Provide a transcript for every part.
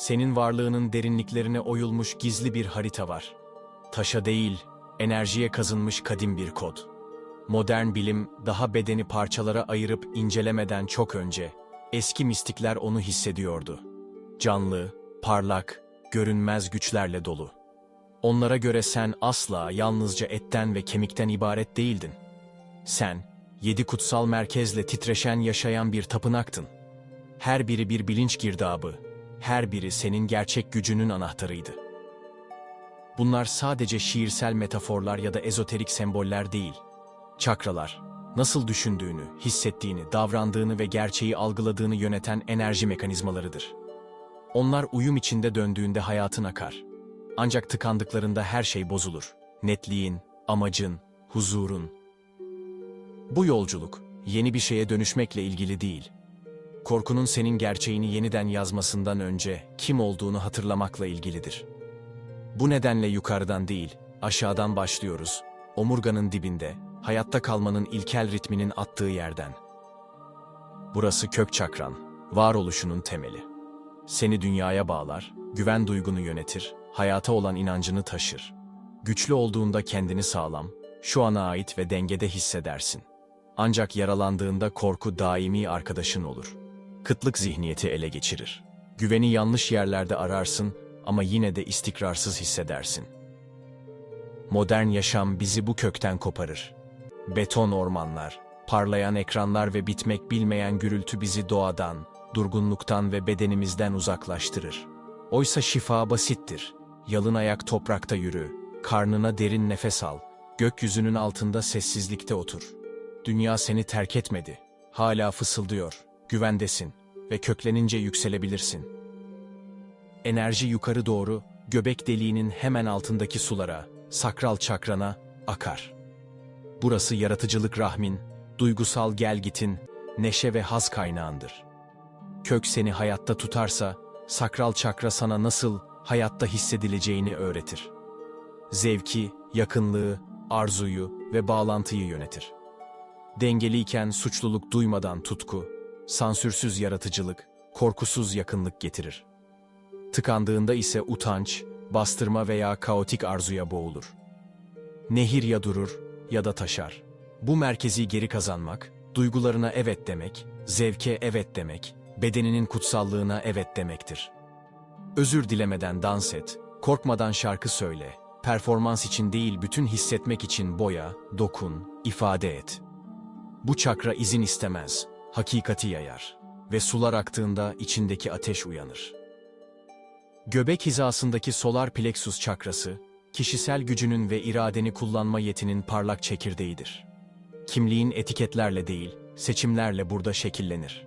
Senin varlığının derinliklerine oyulmuş gizli bir harita var. Taşa değil, enerjiye kazınmış kadim bir kod. Modern bilim daha bedeni parçalara ayırıp incelemeden çok önce eski mistikler onu hissediyordu. Canlı, parlak, görünmez güçlerle dolu. Onlara göre sen asla yalnızca etten ve kemikten ibaret değildin. Sen, yedi kutsal merkezle titreşen yaşayan bir tapınaktın. Her biri bir bilinç girdabı, her biri senin gerçek gücünün anahtarıydı. Bunlar sadece şiirsel metaforlar ya da ezoterik semboller değil. Çakralar, nasıl düşündüğünü, hissettiğini, davrandığını ve gerçeği algıladığını yöneten enerji mekanizmalarıdır. Onlar uyum içinde döndüğünde hayatın akar. Ancak tıkandıklarında her şey bozulur. Netliğin, amacın, huzurun. Bu yolculuk, yeni bir şeye dönüşmekle ilgili değil. Korkunun senin gerçeğini yeniden yazmasından önce kim olduğunu hatırlamakla ilgilidir. Bu nedenle yukarıdan değil, aşağıdan başlıyoruz. Omurganın dibinde, hayatta kalmanın ilkel ritminin attığı yerden. Burası kök çakran, varoluşunun temeli. Seni dünyaya bağlar, güven duygunu yönetir, hayata olan inancını taşır. Güçlü olduğunda kendini sağlam, şu ana ait ve dengede hissedersin. Ancak yaralandığında korku daimi arkadaşın olur. Kıtlık zihniyeti ele geçirir. Güveni yanlış yerlerde ararsın ama yine de istikrarsız hissedersin. Modern yaşam bizi bu kökten koparır. Beton ormanlar, parlayan ekranlar ve bitmek bilmeyen gürültü bizi doğadan, durgunluktan ve bedenimizden uzaklaştırır. Oysa şifa basittir. Yalın ayak toprakta yürü, karnına derin nefes al, gökyüzünün altında sessizlikte otur. Dünya seni terk etmedi. Hala fısıldıyor, güvendesin ve köklenince yükselebilirsin. Enerji yukarı doğru, göbek deliğinin hemen altındaki sulara, sakral çakrana akar. Burası yaratıcılık rahmin, duygusal gelgitin, neşe ve haz kaynağındır. Kök seni hayatta tutarsa, sakral çakra sana nasıl hayatta hissedileceğini öğretir. Zevki, yakınlığı, arzuyu ve bağlantıyı yönetir. Dengeliyken suçluluk duymadan tutku, sansürsüz yaratıcılık, korkusuz yakınlık getirir. Tıkandığında ise utanç, bastırma veya kaotik arzuya boğulur. Nehir ya durur ya da taşar. Bu merkezi geri kazanmak, duygularına evet demek, zevke evet demek, bedeninin kutsallığına evet demektir. Özür dilemeden dans et, korkmadan şarkı söyle, performans için değil bütün hissetmek için boya, dokun, ifade et. Bu çakra izin istemez, hakikati yayar ve sular aktığında içindeki ateş uyanır. Göbek hizasındaki solar plexus çakrası, kişisel gücünün ve iradeni kullanma yetinin parlak çekirdeğidir. Kimliğin etiketlerle değil, seçimlerle burada şekillenir.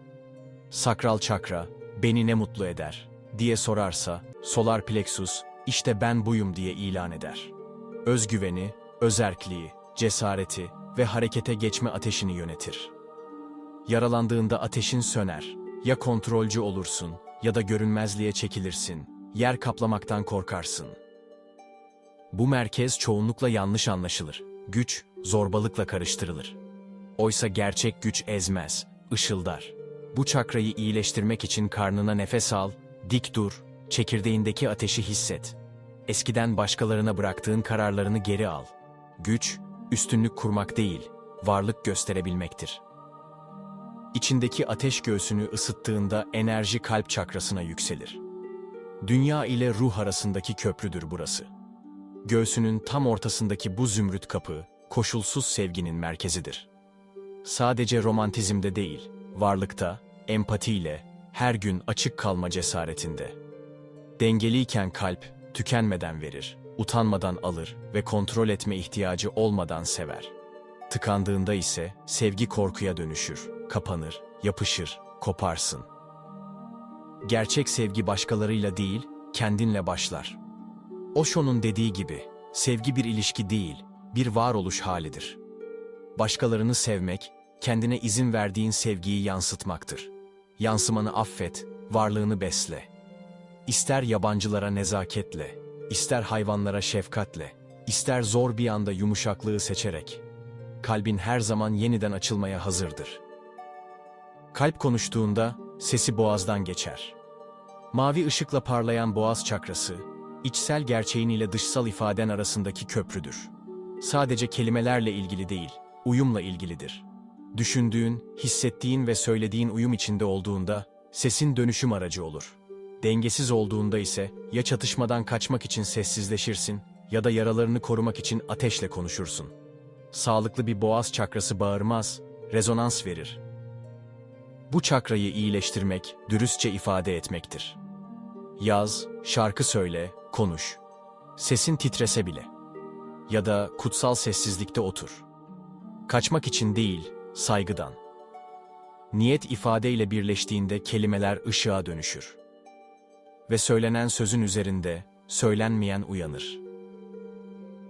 Sakral çakra, beni ne mutlu eder diye sorarsa, solar plexus, işte ben buyum diye ilan eder. Özgüveni, özerkliği, cesareti ve harekete geçme ateşini yönetir. Yaralandığında ateşin söner, ya kontrolcü olursun ya da görünmezliğe çekilirsin, yer kaplamaktan korkarsın. Bu merkez çoğunlukla yanlış anlaşılır. Güç, zorbalıkla karıştırılır. Oysa gerçek güç ezmez, ışıldar. Bu çakrayı iyileştirmek için karnına nefes al, dik dur, çekirdeğindeki ateşi hisset. Eskiden başkalarına bıraktığın kararlarını geri al. Güç, üstünlük kurmak değil, varlık gösterebilmektir. İçindeki ateş göğsünü ısıttığında enerji kalp çakrasına yükselir. Dünya ile ruh arasındaki köprüdür burası. Göğsünün tam ortasındaki bu zümrüt kapı, koşulsuz sevginin merkezidir. Sadece romantizmde değil, varlıkta, empatiyle, her gün açık kalma cesaretinde. Dengeliyken kalp, tükenmeden verir, utanmadan alır ve kontrol etme ihtiyacı olmadan sever. Tıkandığında ise sevgi korkuya dönüşür, kapanır, yapışır, koparsın. Gerçek sevgi başkalarıyla değil, kendinle başlar. Osho'nun dediği gibi, sevgi bir ilişki değil, bir varoluş halidir. Başkalarını sevmek, kendine izin verdiğin sevgiyi yansıtmaktır. Yansımanı affet, varlığını besle. İster yabancılara nezaketle, ister hayvanlara şefkatle, ister zor bir anda yumuşaklığı seçerek. Kalbin her zaman yeniden açılmaya hazırdır. Kalp konuştuğunda sesi boğazdan geçer. Mavi ışıkla parlayan boğaz çakrası, içsel gerçeğin ile dışsal ifaden arasındaki köprüdür. Sadece kelimelerle ilgili değil, uyumla ilgilidir. Düşündüğün, hissettiğin ve söylediğin uyum içinde olduğunda, sesin dönüşüm aracı olur. Dengesiz olduğunda ise ya çatışmadan kaçmak için sessizleşirsin ya da yaralarını korumak için ateşle konuşursun. Sağlıklı bir boğaz çakrası bağırmaz, rezonans verir. Bu çakrayı iyileştirmek, dürüstçe ifade etmektir. Yaz, şarkı söyle, konuş. Sesin titrese bile. Ya da kutsal sessizlikte otur. Kaçmak için değil, saygıdan. Niyet ifadeyle birleştiğinde kelimeler ışığa dönüşür. Ve söylenen sözün üzerinde, söylenmeyen uyanır.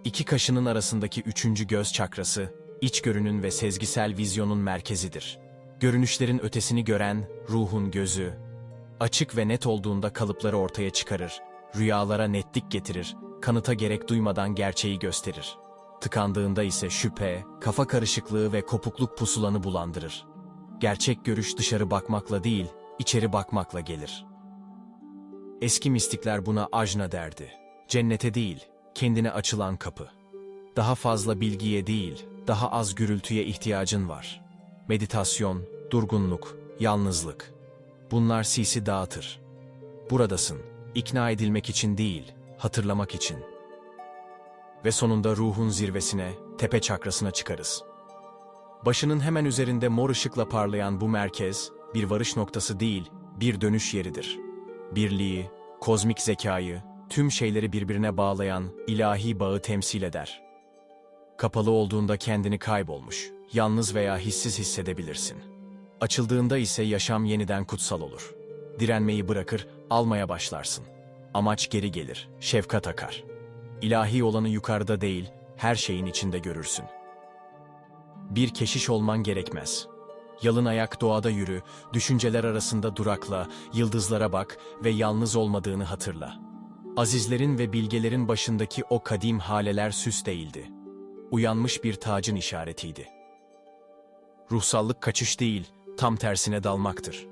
İki kaşının arasındaki üçüncü göz çakrası, içgörünün ve sezgisel vizyonun merkezidir. Görünüşlerin ötesini gören, ruhun gözü, açık ve net olduğunda kalıpları ortaya çıkarır, rüyalara netlik getirir, kanıta gerek duymadan gerçeği gösterir. Tıkandığında ise şüphe, kafa karışıklığı ve kopukluk pusulanı bulandırır. Gerçek görüş dışarı bakmakla değil, içeri bakmakla gelir. Eski mistikler buna ajna derdi. Cennete değil, kendine açılan kapı. Daha fazla bilgiye değil, daha az gürültüye ihtiyacın var. Meditasyon, durgunluk, yalnızlık. Bunlar sisi dağıtır. Buradasın, ikna edilmek için değil, hatırlamak için. Ve sonunda ruhun zirvesine, tepe çakrasına çıkarız. Başının hemen üzerinde mor ışıkla parlayan bu merkez, bir varış noktası değil, bir dönüş yeridir. Birliği, kozmik zekayı, tüm şeyleri birbirine bağlayan ilahi bağı temsil eder. Kapalı olduğunda kendini kaybolmuş, yalnız veya hissiz hissedebilirsin. Açıldığında ise yaşam yeniden kutsal olur. Direnmeyi bırakır, almaya başlarsın. Amaç geri gelir, şefkat akar. İlahi olanı yukarıda değil, her şeyin içinde görürsün. Bir keşiş olman gerekmez. Yalın ayak doğada yürü, düşünceler arasında durakla, yıldızlara bak ve yalnız olmadığını hatırla. Azizlerin ve bilgelerin başındaki o kadim haleler süs değildi. Uyanmış bir tacın işaretiydi. Ruhsallık kaçış değil, tam tersine dalmaktır.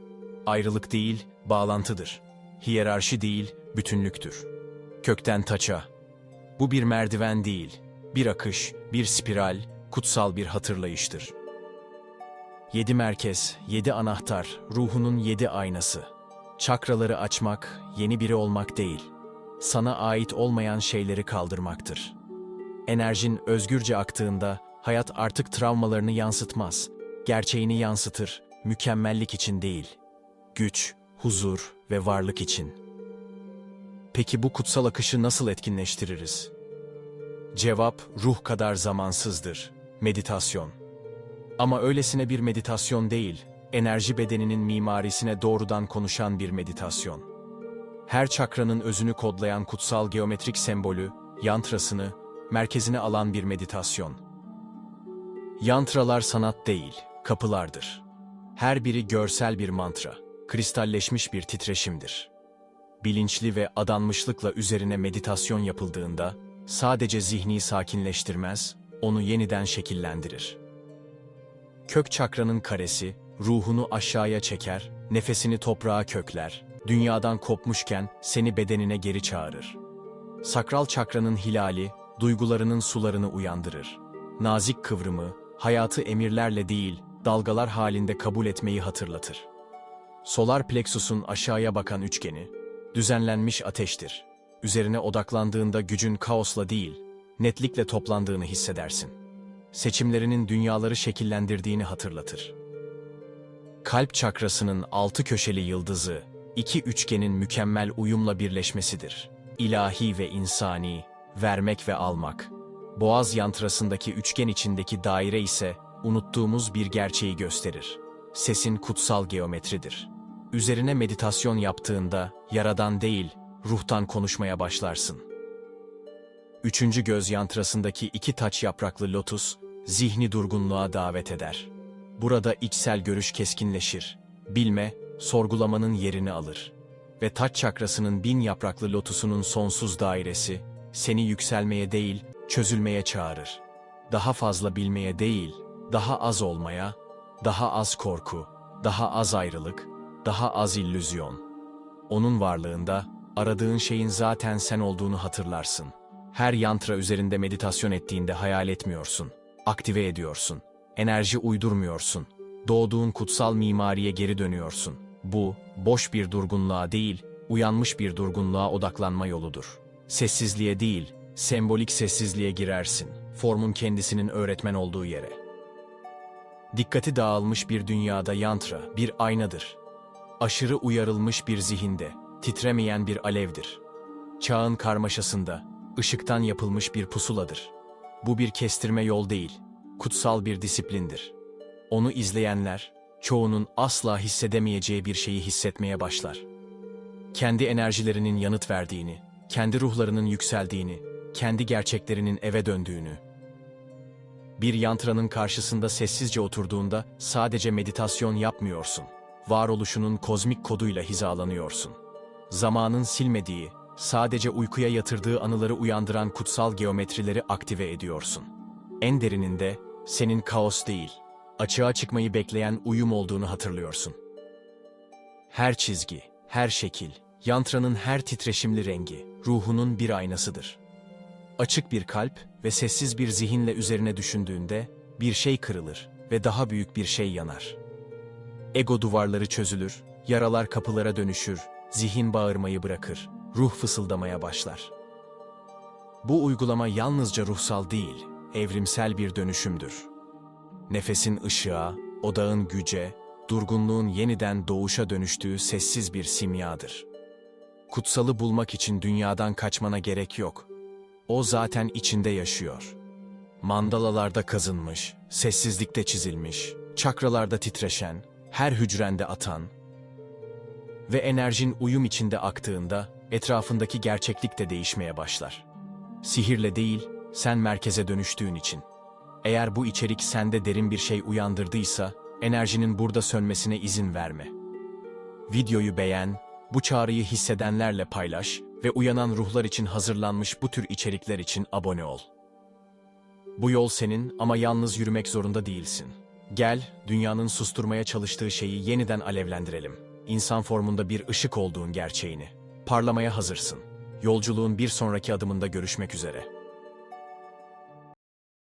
Ayrılık değil, bağlantıdır. Hiyerarşi değil, bütünlüktür. Kökten taça. Bu bir merdiven değil, bir akış, bir spiral, kutsal bir hatırlayıştır. Yedi merkez, yedi anahtar, ruhunun yedi aynası. Çakraları açmak, yeni biri olmak değil, sana ait olmayan şeyleri kaldırmaktır. Enerjin özgürce aktığında, hayat artık travmalarını yansıtmaz, gerçeğini yansıtır, mükemmellik için değil. Güç, huzur ve varlık için. Peki bu kutsal akışı nasıl etkinleştiririz? Cevap ruh kadar zamansızdır. Meditasyon. Ama öylesine bir meditasyon değil, enerji bedeninin mimarisine doğrudan konuşan bir meditasyon. Her çakranın özünü kodlayan kutsal geometrik sembolü, yantrasını, merkezine alan bir meditasyon. Yantralar sanat değil, kapılardır. Her biri görsel bir mantra, kristalleşmiş bir titreşimdir. Bilinçli ve adanmışlıkla üzerine meditasyon yapıldığında, sadece zihni sakinleştirmez, onu yeniden şekillendirir. Kök çakranın karesi, ruhunu aşağıya çeker, nefesini toprağa kökler, dünyadan kopmuşken seni bedenine geri çağırır. Sakral çakranın hilali, duygularının sularını uyandırır. Nazik kıvrımı, hayatı emirlerle değil, dalgalar halinde kabul etmeyi hatırlatır. Solar plexusun aşağıya bakan üçgeni, düzenlenmiş ateştir. Üzerine odaklandığında gücün kaosla değil, netlikle toplandığını hissedersin. Seçimlerinin dünyaları şekillendirdiğini hatırlatır. Kalp çakrasının altı köşeli yıldızı, iki üçgenin mükemmel uyumla birleşmesidir. İlahi ve insani, vermek ve almak. Boğaz yantrasındaki üçgen içindeki daire ise unuttuğumuz bir gerçeği gösterir. Sesin kutsal geometridir. Üzerine meditasyon yaptığında yaradan değil, ruhtan konuşmaya başlarsın. Üçüncü göz yantrasındaki iki taç yapraklı lotus, zihni durgunluğa davet eder. Burada içsel görüş keskinleşir. Bilme, sorgulamanın yerini alır. Ve taç çakrasının bin yapraklı lotusunun sonsuz dairesi, seni yükselmeye değil, çözülmeye çağırır. Daha fazla bilmeye değil, daha az olmaya, daha az korku, daha az ayrılık, daha az illüzyon. Onun varlığında, aradığın şeyin zaten sen olduğunu hatırlarsın. Her yantra üzerinde meditasyon ettiğinde hayal etmiyorsun. Aktive ediyorsun. Enerji uydurmuyorsun. Doğduğun kutsal mimariye geri dönüyorsun. Bu, boş bir durgunluğa değil, uyanmış bir durgunluğa odaklanma yoludur. Sessizliğe değil, sembolik sessizliğe girersin. Formun kendisinin öğretmen olduğu yere. Dikkati dağılmış bir dünyada yantra bir aynadır. Aşırı uyarılmış bir zihinde, titremeyen bir alevdir. Çağın karmaşasında, ışıktan yapılmış bir pusuladır. Bu bir kestirme yol değil, kutsal bir disiplindir. Onu izleyenler, çoğunun asla hissedemeyeceği bir şeyi hissetmeye başlar. Kendi enerjilerinin yanıt verdiğini, kendi ruhlarının yükseldiğini, kendi gerçeklerinin eve döndüğünü, bir yantranın karşısında sessizce oturduğunda sadece meditasyon yapmıyorsun. Varoluşunun kozmik koduyla hizalanıyorsun. Zamanın silmediği, sadece uykuya yatırdığı anıları uyandıran kutsal geometrileri aktive ediyorsun. En derininde senin kaos değil, açığa çıkmayı bekleyen uyum olduğunu hatırlıyorsun. Her çizgi, her şekil, yantranın her titreşimli rengi, ruhunun bir aynasıdır. Açık bir kalp ve sessiz bir zihinle üzerine düşündüğünde bir şey kırılır ve daha büyük bir şey yanar. Ego duvarları çözülür, yaralar kapılara dönüşür, zihin bağırmayı bırakır, ruh fısıldamaya başlar. Bu uygulama yalnızca ruhsal değil, evrimsel bir dönüşümdür. Nefesin ışığa, odağın güce, durgunluğun yeniden doğuşa dönüştüğü sessiz bir simyadır. Kutsalı bulmak için dünyadan kaçmana gerek yok. O zaten içinde yaşıyor. Mandalalarda kazınmış, sessizlikte çizilmiş, çakralarda titreşen, her hücrende atan ve enerjin uyum içinde aktığında etrafındaki gerçeklik de değişmeye başlar. Sihirle değil, sen merkeze dönüştüğün için. Eğer bu içerik sende derin bir şey uyandırdıysa, enerjinin burada sönmesine izin verme. Videoyu beğen, bu çağrıyı hissedenlerle paylaş ve uyanan ruhlar için hazırlanmış bu tür içerikler için abone ol. Bu yol senin ama yalnız yürümek zorunda değilsin. Gel, dünyanın susturmaya çalıştığı şeyi yeniden alevlendirelim. İnsan formunda bir ışık olduğun gerçeğini. Parlamaya hazırsın. Yolculuğun bir sonraki adımında görüşmek üzere.